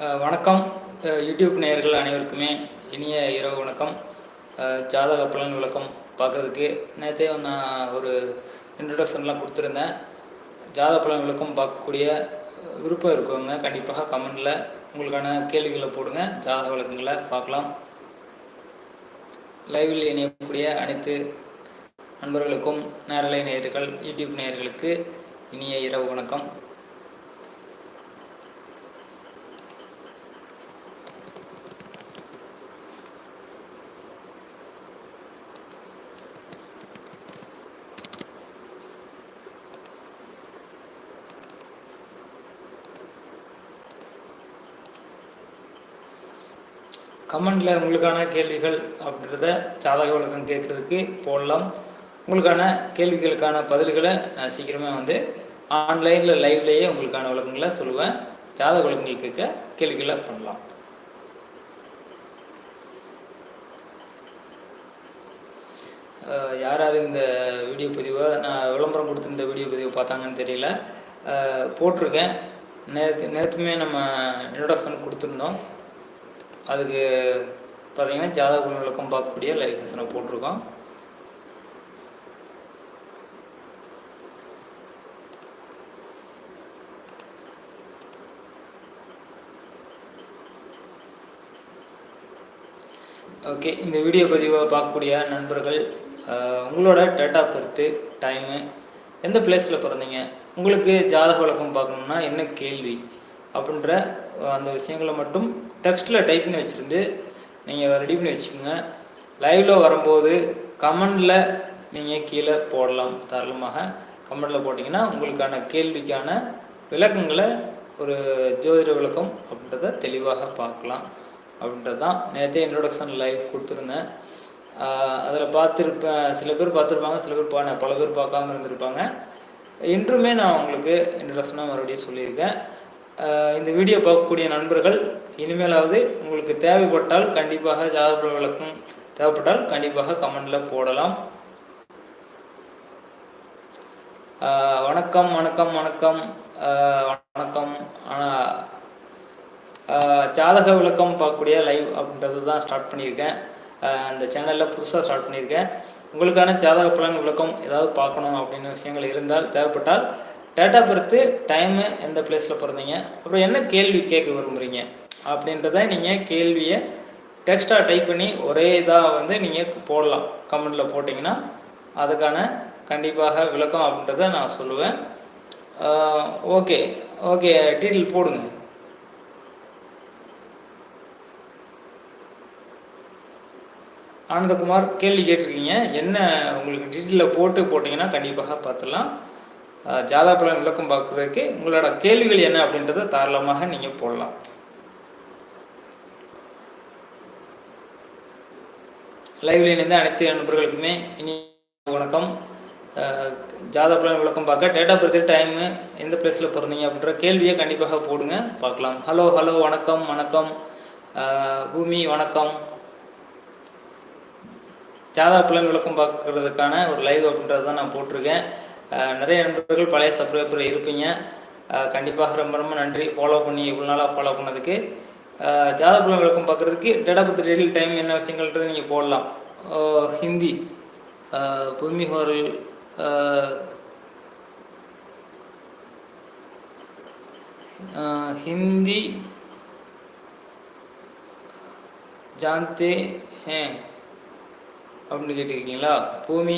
வணக்கம். யூடியூப் நேயர்கள் அனைவருக்குமே இனிய இரவு வணக்கம். ஜாதக பலன் விளக்கம் பார்க்குறதுக்கு. நேற்றே நான் ஒரு இன்ட்ரடக்ஷன்லாம் கொடுத்துருந்தேன். ஜாதக பலன் விளக்கம் பார்க்கக்கூடிய விருப்பம் இருக்கவங்க கண்டிப்பாக கமெண்டில் உங்களுக்கான கேள்விகளை போடுங்க. ஜாதக விளக்கங்களை பார்க்கலாம். லைவில் இணையக்கூடிய அனைத்து நண்பர்களுக்கும் நேரலை நேயர்கள் யூடியூப் நேயர்களுக்கு இனிய இரவு வணக்கம். கமெண்டில் உங்களுக்கான கேள்விகள் அப்படின்றத ஜாதக விளக்கம் கேட்குறதுக்கு போடலாம். உங்களுக்கான கேள்விகளுக்கான பதில்களை நான் சீக்கிரமே வந்து ஆன்லைனில் லைவ்லேயே உங்களுக்கான விளக்கங்களை சொல்லுவேன். ஜாதக விளக்கங்கள் கேட்க கேள்விகளை பண்ணலாம். யார் யாராவது இந்த வீடியோ பதிவை நான் விளம்பரம் கொடுத்து இந்த வீடியோ பதிவை பார்த்தாங்கன்னு தெரியல. போட்டிருக்கேன். நேற்று நேற்றுமே நம்ம இன்ட்ரடக்ஷன் கொடுத்துருந்தோம். அதுக்கு பார்த்தீங்கன்னா ஜாதக பலன் விளக்கம் பார்க்கக்கூடிய லைவ் செஷனை போட்டிருக்கோம். ஓகே இந்த வீடியோ பதிவை பார்க்கக்கூடிய நண்பர்கள் உங்களோட டேட் ஆஃப் பர்த்து டைமு எந்த பிளேஸில் பிறந்தீங்க உங்களுக்கு ஜாதக விளக்கம் பார்க்கணுன்னா என்ன கேள்வி அப்படின்ற அந்த விஷயங்களை மட்டும் டெக்ஸ்ட்டில் டைப் பண்ணி வச்சுருந்து நீங்கள் ரெடி பண்ணி வச்சுக்கோங்க. லைவில் வரும்போது கமெண்டில் நீங்கள் கீழே போடலாம். தாராளமாக கமெண்டில் போட்டிங்கன்னா உங்களுக்கான கேள்விக்கான விளக்கங்களை ஒரு ஜோதிட விளக்கம் அப்படின்றத தெளிவாக பார்க்கலாம். அப்படின்றது தான் நேற்றே இன்ட்ரொடக்ஷன் லைவ் கொடுத்துருந்தேன். அதில் பார்த்துருப்பேன் சில பேர் பார்த்துருப்பாங்க சில பேர் பா பல பேர் பார்க்காம இருந்திருப்பாங்க. இன்றுமே நான் உங்களுக்கு இன்ட்ரொடக்ஷனாக மறுபடியும் சொல்லியிருக்கேன். இந்த வீடியோ பார்க்கக்கூடிய நண்பர்கள் இனிமேலாவது உங்களுக்கு தேவைப்பட்டால் கண்டிப்பாக ஜாதக விளக்கம் தேவைப்பட்டால் கண்டிப்பாக கமெண்டில் போடலாம். வணக்கம் வணக்கம் வணக்கம். வணக்கம். ஆனால் ஜாதக விளக்கம் பார்க்கக்கூடிய லைவ் அப்படின்றது தான் ஸ்டார்ட் பண்ணியிருக்கேன் இந்த சேனலில் புதுசாக ஸ்டார்ட் பண்ணியிருக்கேன். உங்களுக்கான ஜாதக பலன் விளக்கம் ஏதாவது பார்க்கணும் அப்படின்னு விஷயங்கள் இருந்தால் தேவைப்பட்டால் டேட்டா பர்த்து டைமு எந்த பிளேஸில் பிறந்தீங்க? அப்புறம் என்ன கேள்வி கேட்க விரும்புகிறீங்க அப்படின்றத நீங்கள் கேள்வியை டெக்ஸ்ட்டாக டைப் பண்ணி ஒரே இதாக வந்து நீங்கள் போடலாம். கமெண்டில் போட்டிங்கன்னா அதுக்கான கண்டிப்பாக விளக்கம் அப்படின்றத நான் சொல்லுவேன். ஓகே ஓகே டீட்டெயில் போடுங்க. ஆனந்தகுமார் கேள்வி கேட்டிருக்கீங்க. என்ன உங்களுக்கு டீட்டெயிலில் போட்டு போட்டிங்கன்னா கண்டிப்பாக பார்த்துடலாம். ஜாதா பலன் விளக்கம் பார்க்குறதுக்கு உங்களோட கேள்விகள் என்ன அப்படின்றத தாராளமாக நீங்கள் போடலாம். லைவ்ல இணைந்த அனைத்து நண்பர்களுக்குமே இனி வணக்கம். ஜாதா பலன் விளக்கம் பார்க்க டேட் ஆஃப் பர்த் டைமு எந்த பிளேஸில் பிறந்தீங்க அப்படின்ற கேள்வியை கண்டிப்பாக போடுங்க. பார்க்கலாம். ஹலோ ஹலோ வணக்கம் வணக்கம். பூமி வணக்கம். ஜாதா பலன் விளக்கம் பார்க்குறதுக்கான ஒரு லைவ் அப்படின்றது தான் நான் போட்டிருக்கேன். நிறைய நண்பர்கள் பழைய சப்ஸ்கிரைபர் இருப்பீங்க அஹ் கண்டிப்பாக ரொம்ப ரொம்ப நன்றி ஃபாலோ பண்ணி இவ்வளோ நாளாக ஃபாலோ பண்ணதுக்கு அஹ் ஜாதக பலன் விளக்கம் பார்க்குறதுக்கு date of birth daily time என்ன விஷயங்கள்ன்றது நீங்கள் போடலாம் அஹ் ஹிந்தி அஹ் பூமி ஹோரல் அஹ் அஹ் हिंदी जानते हैं அப்படின்னு கேட்டிருக்கீங்களா பூமி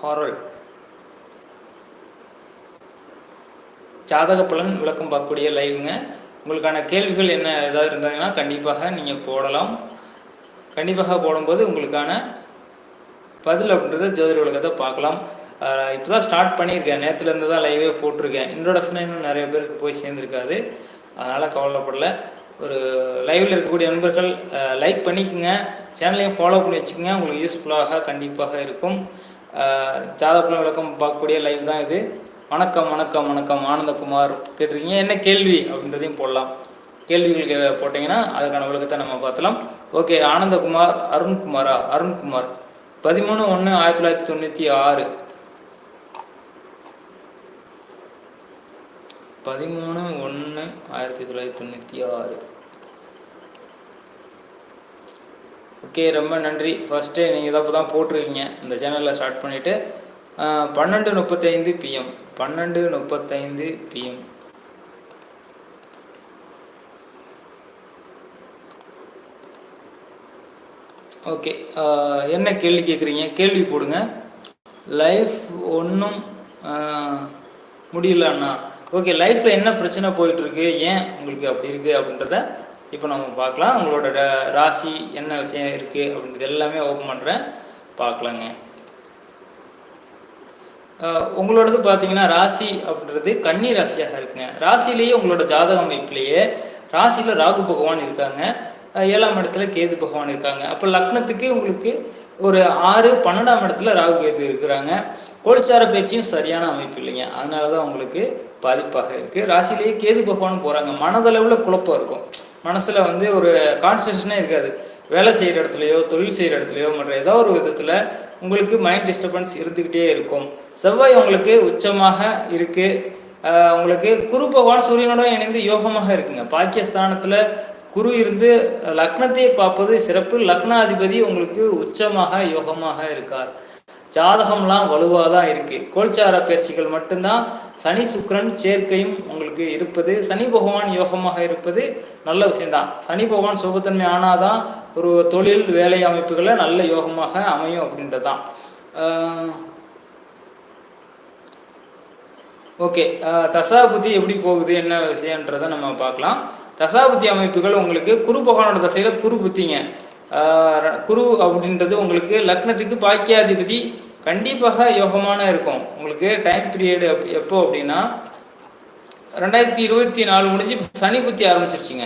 ஹாரல் ஜாதக பலன் விளக்கம் பார்க்கக்கூடிய லைவுங்க. உங்களுக்கான கேள்விகள் என்ன ஏதாவது இருந்தாங்கன்னா கண்டிப்பாக நீங்கள் போடலாம். கண்டிப்பாக போடும்போது உங்களுக்கான பதில் அப்படின்றத ஜோதிட விளக்கத்தை பார்க்கலாம். இப்போ தான் ஸ்டார்ட் பண்ணியிருக்கேன். நேற்றுலேருந்து தான் லைவே போட்டிருக்கேன். இன்ட்ரோடக்ஷன் இன்னும் நிறைய பேருக்கு போய் சேர்ந்துருக்காது. அதனால் கவலைப்படல. ஒரு லைவில் இருக்கக்கூடிய நண்பர்கள் லைக் பண்ணிக்கோங்க. சேனலையும் ஃபாலோ பண்ணி வச்சுக்கோங்க. உங்களுக்கு யூஸ்ஃபுல்லாக கண்டிப்பாக இருக்கும். ஜாதகப்பலம் விளக்கம் பார்க்கக்கூடிய லைவ் தான் இது. வணக்கம் வணக்கம் வணக்கம் ஆனந்தகுமார். கேட்டிருக்கீங்க என்ன கேள்வி அப்படின்றதையும் போடலாம். கேள்விகளுக்கு போட்டிங்கன்னா அதுக்கான விளக்கத்தை நம்ம பார்த்தலாம். ஓகே ஆனந்தகுமார் அருண்குமாரா? அருண்குமார். பதிமூணு ஒன்று ஆயிரத்தி தொள்ளாயிரத்தி தொண்ணூற்றி ஆறு. பதிமூணு ஒன்று ஆயிரத்தி தொள்ளாயிரத்தி தொண்ணூற்றி ஆறு. ஓகே ரொம்ப நன்றி. ஃபஸ்ட்டு நீங்கள் இதை தான் போட்டிருக்கீங்க. இந்த சேனலில் ஸ்டார்ட் பண்ணிவிட்டு பன்னெண்டு முப்பத்தைந்து பிஎம் பன்னெண்டு முப்பத்தைந்து பிஎம் ஓகே என்ன கேள்வி கேட்குறீங்க கேள்வி போடுங்க. லைஃப் ஒன்றும் முடியலண்ணா ஓகே லைஃப்பில் என்ன பிரச்சனை போயிட்டுருக்கு? ஏன் உங்களுக்கு அப்படி இருக்குது அப்படின்றத இப்போ நம்ம பார்க்கலாம். உங்களோட ராசி என்ன விஷயம் இருக்குது அப்படின்றது எல்லாமே ஓப்பன் பண்ணுறேன் பார்க்கலாங்க. உங்களோடது பார்த்தீங்கன்னா ராசி அப்படின்றது கன்னி ராசியாக இருக்குங்க. ராசியிலேயே உங்களோட ஜாதக அமைப்பிலேயே ராசியில் ராகு பகவான் இருக்காங்க. ஏழாம் இடத்துல கேது பகவான் இருக்காங்க. அப்போ லக்னத்துக்கு உங்களுக்கு ஒரு ஆறு பன்னெண்டாம் இடத்துல ராகு கேது இருக்கிறாங்க. கோழிச்சார பேச்சையும் சரியான அமைப்பு இல்லைங்க. அதனால தான் உங்களுக்கு பாதிப்பாக இருக்குது ராசியிலேயே கேது பகவான் போகிறாங்க மனதளவில் குழப்பம் இருக்கும். மனசில் வந்து ஒரு கான்சன்ட்ரேஷனே இருக்காது. வேலை செய்கிற இடத்துலையோ தொழில் செய்கிற இடத்துலையோ மற்ற ஏதோ ஒரு விதத்தில் உங்களுக்கு மைண்ட் டிஸ்டர்பன்ஸ் இருந்துக்கிட்டே இருக்கும். செவ்வாய் உங்களுக்கு உச்சமாக இருக்குது உங்களுக்கு குரு பகவான் சூரியனோட இணைந்து யோகமாக இருக்குங்க. பாக்கியஸ்தானத்தில் குரு இருந்து லக்னத்தை பார்ப்பது சிறப்பு. லக்னாதிபதி உங்களுக்கு உச்சமாக யோகமாக இருக்கார். ஜாதகம்லாம் வலுவாக தான் இருக்குது கோல்சார பயிற்சிகள் மட்டும்தான். சனி சுக்கிரன் சேர்க்கையும் உங்களுக்கு இருப்பது. சனி பகவான் யோகமாக இருப்பது நல்ல விஷயம்தான். சனி பகவான் சுபத்தன்மை ஆனால் தான் ஒரு தொழில் வேலை அமைப்புகளை நல்ல யோகமாக அமையும் அப்படின்றது தான் ஓகே. தசாபுத்தி எப்படி போகுது? என்ன விஷயன்றதை நம்ம பார்க்கலாம். தசாபுத்தி அமைப்புகள் உங்களுக்கு குரு பகவானோட தசையில் குரு புத்திங்க. குரு அப்படின்றது உங்களுக்கு லக்னத்துக்கு பாக்கியாதிபதி கண்டிப்பாக யோகமான இருக்கும். உங்களுக்கு டைம் பீரியடு எப்போ அப்படின்னா ரெண்டாயிரத்தி இருபத்தி நாலு முடிஞ்சு சனி புத்தி ஆரம்பிச்சிருச்சுங்க.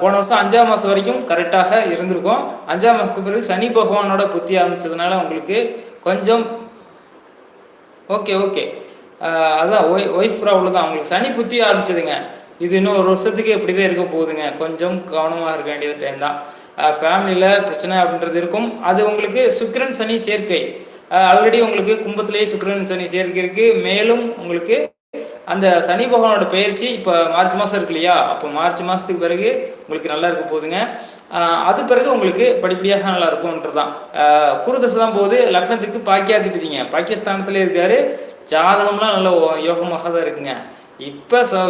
போன வருஷம் அஞ்சாம் மாதம் வரைக்கும் கரெக்டாக இருந்திருக்கும். அஞ்சாம் மாதத்துக்கு பிறகு சனி பகவானோட புத்தி ஆரம்பித்ததுனால உங்களுக்கு கொஞ்சம் ஓகே ஓகே. அதுதான் அதான் ஒய் ஒய்ஃப் ப்ராப்ளம் தான். உங்களுக்கு சனி புத்தி ஆரம்பிச்சதுங்க. இது இன்னும் ஒரு வருஷத்துக்கு இப்படி தான் இருக்க போகுதுங்க. கொஞ்சம் கவனமாக இருக்க வேண்டியது டைம் தான். ஃபேமிலியில் பிரச்சனை அப்படின்றது இருக்கும். அது உங்களுக்கு சுக்கிரன் சனி சேர்க்கை. ஆல்ரெடி உங்களுக்கு கும்பத்திலேயே சுக்கிரன் சனி சேர்க்கை இருக்குது மேலும் உங்களுக்கு அந்த சனி பகவானோட பயிற்சி இப்போ மார்ச் மாதம் இருக்கு இல்லையா? அப்போ மார்ச் மாதத்துக்கு பிறகு உங்களுக்கு நல்லா இருக்க போகுதுங்க. அது பிறகு உங்களுக்கு படிப்படியாக நல்லா இருக்கும்ன்றது தான். குருதசை தான் போகுது. லக்னத்துக்கு பாக்கியாதிபதிங்க. பாக்கியஸ்தானத்தில் இருக்காரு. ஜாதகம்லாம் நல்ல ஓ- யோகமாக தான் இருக்குங்க. இப்போ ச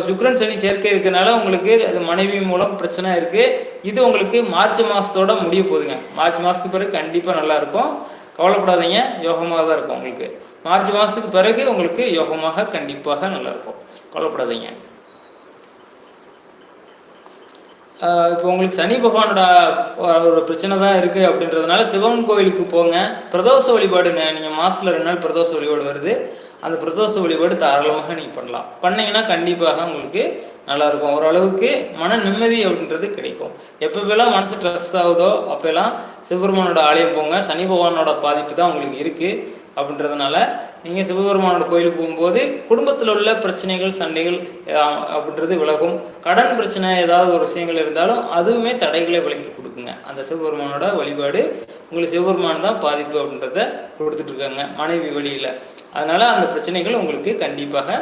சனி சேர்க்கை இருக்கிறதுனால உங்களுக்கு அது மனைவி மூலம் பிரச்சனை இருக்குது இது உங்களுக்கு மார்ச் மாதத்தோட முடிய போகுதுங்க மார்ச் மாதத்துக்கு பிறகு கண்டிப்பாக நல்லாயிருக்கும் கவலைப்படாதீங்க. யோகமாக தான் இருக்கும் உங்களுக்கு. மார்ச் மாதத்துக்கு பிறகு உங்களுக்கு யோகமாக கண்டிப்பாக நல்லாயிருக்கும் கவலைப்படாதீங்க. இப்போ உங்களுக்கு சனி பகவானோட ஒரு பிரச்சனை தான் இருக்குது அப்படின்றதுனால சிவன் கோயிலுக்கு போங்க. பிரதோஷ வழிபாடுங்க. நீங்கள் மாதத்தில் ரெண்டு நாள் பிரதோஷ வழிபாடு வருது. அந்த பிரதோஷ வழிபாடு தாராளமாக நீங்கள் பண்ணலாம். பண்ணிங்கன்னா கண்டிப்பாக உங்களுக்கு நல்லாயிருக்கும். ஓரளவுக்கு மன நிம்மதி அப்படின்றது கிடைக்கும். எப்பப்பெல்லாம் மனசு ஸ்ட்ரெஸ் ஆகுதோ அப்போல்லாம் சிவபெருமானோட ஆலயம் போங்க. சனி பகவானோட பாதிப்பு தான் உங்களுக்கு இருக்குது அப்படின்றதுனால நீங்கள் சிவபெருமானோட கோயிலுக்கு போகும்போது குடும்பத்தில் உள்ள பிரச்சனைகள் சண்டைகள் அப்படின்றது விலகும். கடன் பிரச்சனை ஏதாவது ஒரு விஷயங்கள் இருந்தாலும் அதுவுமே தடைகளை விலக்கி கொடுக்குங்க. அந்த சிவபெருமானோட வழிபாடு உங்களுக்கு சிவபெருமான் தான் பாதிப்பு அப்படின்றத கொடுத்துட்டு இருக்காங்க மனைவி வழியில். அதனால் அந்த பிரச்சனைகள் உங்களுக்கு கண்டிப்பாக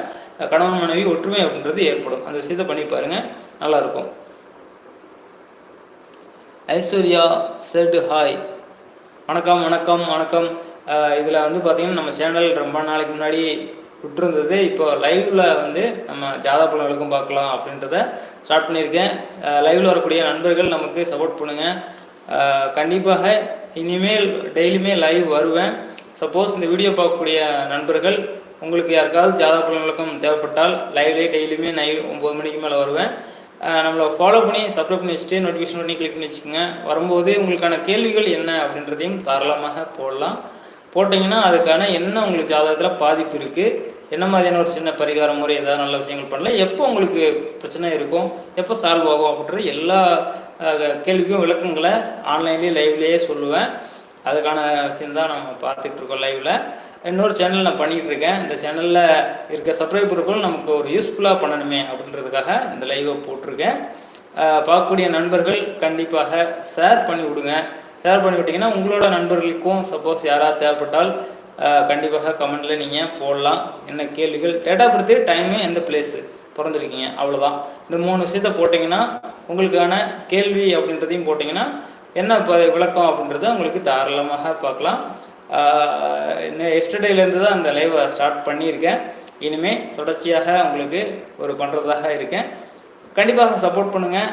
கணவன் மனைவி ஒற்றுமை அப்படின்றது ஏற்படும். அந்த விஷயத்தை பண்ணி பாருங்கள் நல்லாயிருக்கும். ஐஸ்வர்யா செட் ஹாய் வணக்கம் வணக்கம் வணக்கம். இதில் வந்து பார்த்திங்கன்னா நம்ம சேனல் ரொம்ப நாளைக்கு முன்னாடி விட்டுருந்தது. இப்போ லைவில் வந்து நம்ம ஜாதா பழம் பார்க்கலாம் அப்படின்றத ஸ்டார்ட் பண்ணியிருக்கேன். லைவில் வரக்கூடிய நண்பர்கள் நமக்கு சப்போர்ட் பண்ணுங்கள் கண்டிப்பாக இனிமேல் டெய்லியுமே லைவ் வருவேன். சப்போஸ் இந்த வீடியோ பார்க்கக்கூடிய நண்பர்கள் உங்களுக்கு யாருக்காவது ஜாதா பழம் தேவைப்பட்டால் லைவ்லேயே டெய்லியுமே நைட் ஒம்பது மணிக்கு மேலே வருவேன். நம்மளை ஃபாலோ பண்ணி சப்ஸ்கிரைப் பண்ணி வச்சுட்டு நோட்டிஃபிகேஷன் பண்ணி கிளிக் பண்ணி வச்சுக்கோங்க. வரும்போது உங்களுக்கான கேள்விகள் என்ன அப்படின்றதையும் தாராளமாக போடலாம். போட்டிங்கன்னா அதுக்கான என்ன உங்களுக்கு ஜாதகத்தில் பாதிப்பு இருக்குது என்ன மாதிரியான ஒரு சின்ன பரிகார முறை ஏதாவது நல்ல விஷயங்கள் பண்ணலாம் எப்போ உங்களுக்கு பிரச்சனை இருக்கும்? எப்போ சால்வ் ஆகும் அப்படின்ற எல்லா கேள்விக்கும் விளக்கங்களை ஆன்லைன்லேயே லைவ்லேயே சொல்லுவேன். அதுக்கான விஷயம் தான் நம்ம பார்த்துட்ருக்கோம் லைவில். இன்னொரு சேனல் நான் பண்ணிகிட்டு இருக்கேன். இந்த சேனலில் இருக்க சப்ஸ்கிரைபர்களும் நமக்கு ஒரு யூஸ்ஃபுல்லாக பண்ணணுமே அப்படின்றதுக்காக இந்த லைவை போட்டிருக்கேன். பார்க்கக்கூடிய நண்பர்கள் கண்டிப்பாக ஷேர் பண்ணி விடுங்க. ஷேர் பண்ணி விட்டிங்கன்னா உங்களோட நண்பர்களுக்கும் சப்போஸ் யாராவது தேவைப்பட்டால் கண்டிப்பாக கமெண்டில் நீங்கள் போடலாம். என்ன கேள்விகள்? டேட் ஆஃப் பர்த்து டைமு எந்த பிளேஸு பிறந்திருக்கீங்க. அவ்வளோதான் இந்த மூணு விஷயத்த போட்டிங்கன்னா உங்களுக்கான கேள்வி அப்படின்றதையும் போட்டிங்கன்னா என்ன ப விளக்கம் அப்படின்றத உங்களுக்கு தாராளமாக பார்க்கலாம். எஸ்டர்டேலேருந்து தான் அந்த லைவை ஸ்டார்ட் பண்ணியிருக்கேன். இனிமேல் தொடர்ச்சியாக உங்களுக்கு ஒரு பண்ணுறதாக இருக்கேன். கண்டிப்பாக சப்போர்ட் பண்ணுங்கள்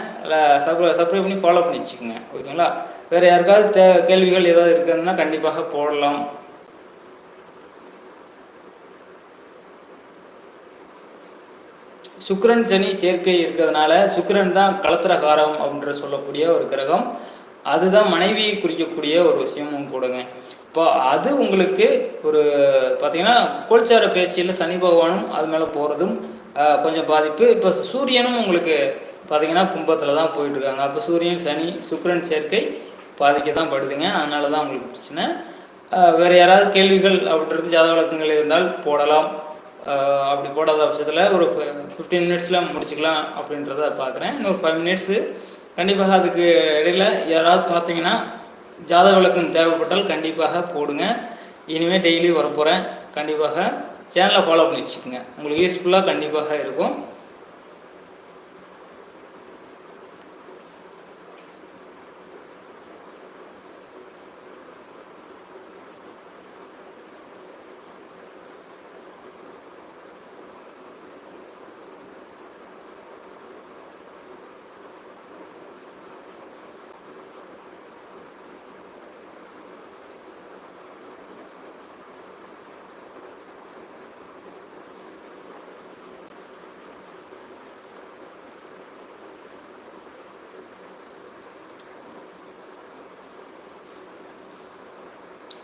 சப் சப்ஸ்கிரைப் பண்ணி ஃபாலோ பண்ணி வச்சுக்கோங்க. ஓகேங்களா? வேறு யாருக்காவது தே கேள்விகள் ஏதாவது இருக்குதுன்னா கண்டிப்பாக போடலாம். சுக்கிரன் சனி சேர்க்கை இருக்கிறதுனால சுக்ரன் தான் கலத்திரகாரம் அப்படின்ற சொல்லக்கூடிய ஒரு கிரகம். அதுதான் மனைவியை குறிக்கக்கூடிய ஒரு விஷயமும் கூடுங்க. இப்போ அது உங்களுக்கு ஒரு பார்த்தீங்கன்னா கோல்சார பேச்சில் சனி பகவானும் அது மேலே போகிறதும் கொஞ்சம் பாதிப்பு. இப்போ சூரியனும் உங்களுக்கு பார்த்தீங்கன்னா கும்பத்தில் தான் போயிட்டுருக்காங்க. அப்போ சூரியன் சனி சுக்கரன் சேர்க்கை பாதிக்க தான் படுதுங்க. அதனால தான் உங்களுக்கு பிரச்சனை. வேறு யாராவது கேள்விகள் அப்படின்றது ஜாத வழக்கங்கள் இருந்தால் போடலாம். அப்படி போடாத பட்சத்தில் ஒரு ஃபிஃப்டீன் மினிட்ஸில் முடிச்சுக்கலாம் அப்படின்றத பார்க்குறேன் இன்னொரு ஃபைவ் மினிட்ஸு கண்டிப்பாக அதுக்கு இடையில் யாராவது பார்த்தீங்கன்னா ஜாதக விளக்கம் தேவைப்பட்டால் கண்டிப்பாக போடுங்க. இனிமேல் டெய்லி வரப்போகிறேன் கண்டிப்பாக சேனலை ஃபாலோ பண்ணி வச்சுக்கோங்க. உங்களுக்கு யூஸ்ஃபுல்லாக கண்டிப்பாக இருக்கும்.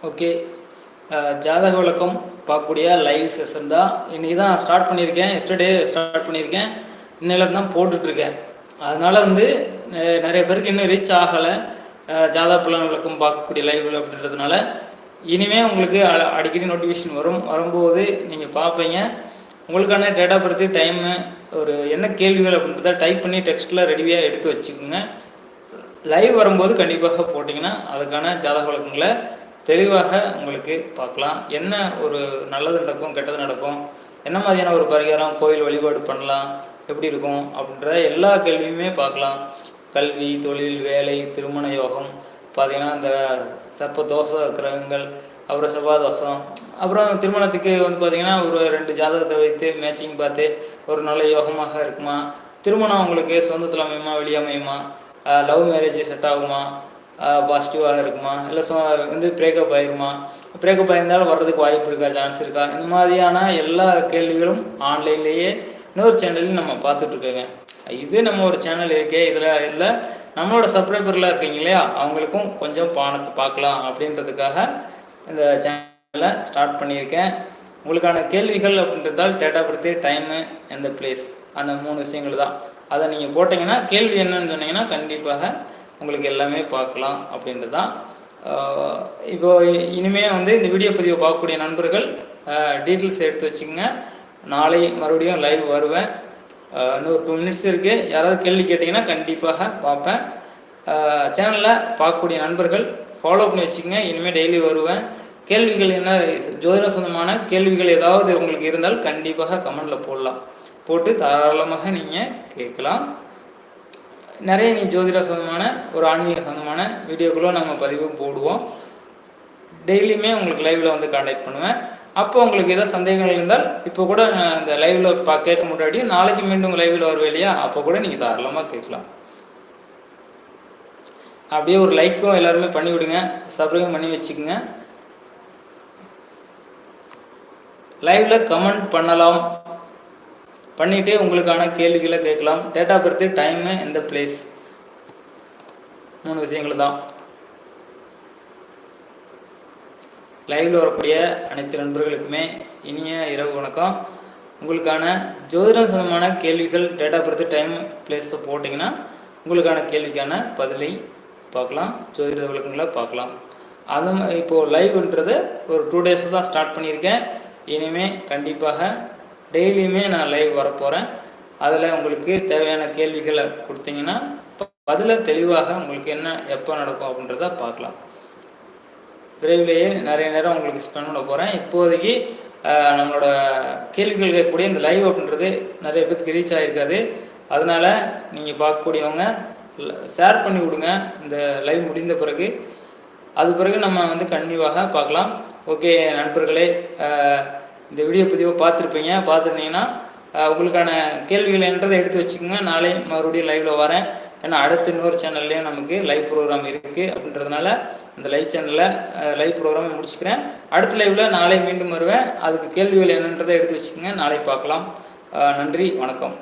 ஓகே. ஜாதக விளக்கம் பார்க்கக்கூடிய லைவ் செஷன் தான். இன்றைக்கி தான் ஸ்டார்ட் பண்ணியிருக்கேன். எஸ்டர்டே ஸ்டார்ட் பண்ணியிருக்கேன். இன்னில தான் போட்டுட்ருக்கேன். அதனால் வந்து நிறைய பேருக்கு இன்னும் ரீச் ஆகலை. ஜாதக பலன் விளக்கம் பார்க்கக்கூடிய லைவ் அப்படின்றதுனால இனிமேல் உங்களுக்கு அடிக்கடி நோட்டிஃபிகேஷன் வரும். வரும்போது நீங்கள் பார்ப்பீங்க. உங்களுக்கான டேட்டா பற்றி டைமு ஒரு என்ன கேள்விகள் அப்படின்றத டைப் பண்ணி டெக்ஸ்ட்டில் ரெடியாக எடுத்து வச்சுக்கோங்க. லைவ் வரும்போது கண்டிப்பாக போட்டிங்கன்னா அதுக்கான ஜாதக வழக்கங்களை தெளிவாக உங்களுக்கு பார்க்கலாம். என்ன ஒரு நல்லது நடக்கும் கெட்டது நடக்கும்? என்ன மாதிரியான ஒரு பரிகாரம் கோயில் வழிபாடு பண்ணலாம் எப்படி இருக்கும்? அப்படின்ற எல்லா கேள்வியுமே பார்க்கலாம். கல்வி தொழில் வேலை திருமண யோகம் பார்த்தீங்கன்னா இந்த சர்ப்ப தோஷ கிரகங்கள் அப்புறம் செவ்வாதோஷம் அப்புறம் திருமணத்துக்கு வந்து பார்த்தீங்கன்னா ஒரு ரெண்டு ஜாதகத்தை வைத்து மேட்சிங் பார்த்து ஒரு நல்ல யோகமாக இருக்குமா? திருமணம் உங்களுக்கு சொந்தத்தில் அமையுமா வெளியே அமையுமா? லவ் மேரேஜ் செட் ஆகுமா? பாசிட்டிவாக இருக்குமா? இல்லை ஸோ வந்து பிரேக்கப் ஆயிருமா? பிரேக்கப் ஆயிருந்தாலும் வர்றதுக்கு வாய்ப்பு இருக்கா? சான்ஸ் இருக்கா? இந்த மாதிரியான எல்லா கேள்விகளும் ஆன்லைன்லேயே இன்னொரு சேனல்லையும் நம்ம பார்த்துட்ருக்கோங்க இது நம்ம ஒரு சேனல் இருக்கே இதில் இல்லை. நம்மளோட சப்ஸ்கிரைபர்லாம் இருக்கீங்க இல்லையா? அவங்களுக்கும் கொஞ்சம் பணத்தை பார்க்கலாம் அப்படின்றதுக்காக இந்த சேனலை ஸ்டார்ட் பண்ணியிருக்கேன். உங்களுக்கான கேள்விகள் அப்படின்றதால் டேட்டா பர்த்து டைமு எந்த பிளேஸ் அந்த மூணு விஷயங்கள் தான். அதை நீங்கள் போட்டிங்கன்னா கேள்வி என்னன்னு சொன்னீங்கன்னா கண்டிப்பாக உங்களுக்கு எல்லாமே பார்க்கலாம் அப்படின்றது தான் இப்போ இனிமே வந்து இந்த வீடியோ பதிவை பார்க்கக்கூடிய நண்பர்கள் டீட்டெயில்ஸ் எடுத்து வச்சுக்கோங்க. நாளை மறுபடியும் லைவ் வருவேன். இன்னொரு டூ மினிட்ஸ் இருக்குது யாராவது கேள்வி கேட்டிங்கன்னா கண்டிப்பாக பார்ப்பேன். சேனலில் பார்க்கக்கூடிய நண்பர்கள் ஃபாலோ பண்ணி வச்சுக்கோங்க. இனிமேல் டெய்லி வருவேன். கேள்விகள் என்ன ஜோதிட சொந்தமான கேள்விகள் ஏதாவது உங்களுக்கு இருந்தால் கண்டிப்பாக கமெண்டில் போடலாம். போட்டு தாராளமாக நீங்கள் கேட்கலாம். நிறைய நீ ஜோதிட சொந்தமான ஒரு ஆன்மீக சொந்தமான வீடியோக்களும் நம்ம பதிவு போடுவோம். டெய்லியுமே உங்களுக்கு லைவில் வந்து காண்டாக்ட் பண்ணுவேன். அப்போ உங்களுக்கு ஏதோ சந்தேகங்கள் இருந்தால் இப்போ கூட இந்த லைவில் பா கேட்க முன்னாடி நாளைக்கு மீண்டும் லைவில் வருவேன் இல்லையா? அப்போ கூட நீங்கள் தாராளமாக கேட்கலாம். அப்படியே ஒரு லைக்கும் எல்லாருமே பண்ணிவிடுங்க சப்ஸ்கிரைப் பண்ணி வச்சுக்கோங்க. லைவில் கமெண்ட் பண்ணலாம். பண்ணிட்டு உங்களுக்கான கேள்விகளை கேட்கலாம். டேட் ஆஃப் பர்த்து டைமு எந்த பிளேஸ் மூணு விஷயங்கள் தான். லைவில் வரக்கூடிய அனைத்து நண்பர்களுக்குமே இனிய இரவு வணக்கம். உங்களுக்கான ஜோதிடம் சம்பந்தமான கேள்விகள் டேட் ஆஃப் பர்த் டைம் பிளேஸை போட்டிங்கன்னா உங்களுக்கான கேள்விக்கான பதிலை பார்க்கலாம். ஜோதிட விளக்கங்களை பார்க்கலாம். அது இப்போது லைவ்ன்றது ஒரு டூ டேஸில் தான் ஸ்டார்ட் பண்ணியிருக்கேன். இனிமேல் கண்டிப்பாக டெய்லியுமே நான் லைவ் வரப்போகிறேன் அதில் உங்களுக்கு தேவையான கேள்விகளை கொடுத்தீங்கன்னா ப- பதிலை தெளிவாக உங்களுக்கு என்ன எப்போ நடக்கும் அப்படின்றத பார்க்கலாம். விரைவிலேயே நிறைய நேரம் உங்களுக்கு ஸ்பெண்ட் பண்ண போகிறேன் இப்போதைக்கு நம்மளோட கேள்விகள் கேட்கக்கூடிய இந்த லைவ் அப்படின்றது நிறைய பேத்துக்கு ரீச் ஆகிருக்காது அதனால் நீங்கள் பார்க்கக்கூடியவங்க ஷேர் பண்ணி விடுங்க இந்த லைவ் முடிந்த பிறகு. அது பிறகு நம்ம வந்து கன்னியூவாக பார்க்கலாம். ஓகே நண்பர்களே இந்த வீடியோ பதிவை பார்த்துருப்பீங்க பார்த்துருந்தீங்கன்னா உங்களுக்கான கேள்விகள் என்றதை எடுத்து வச்சுக்கோங்க. நாளை மறுபடியும் லைவில் வரேன். ஏன்னா அடுத்த இன்னொரு சேனல்லையும் நமக்கு லைவ் ப்ரோக்ராம் இருக்குது அப்படின்றதுனால இந்த லைவ் சேனலில் லைவ் ப்ரோக்ராமை முடிச்சுக்கிறேன். அடுத்த லைவில் நாளை மீண்டும் வருவேன். அதுக்கு கேள்விகள் என்னன்றதை எடுத்து வச்சுக்கோங்க. நாளை பார்க்கலாம். நன்றி. வணக்கம்.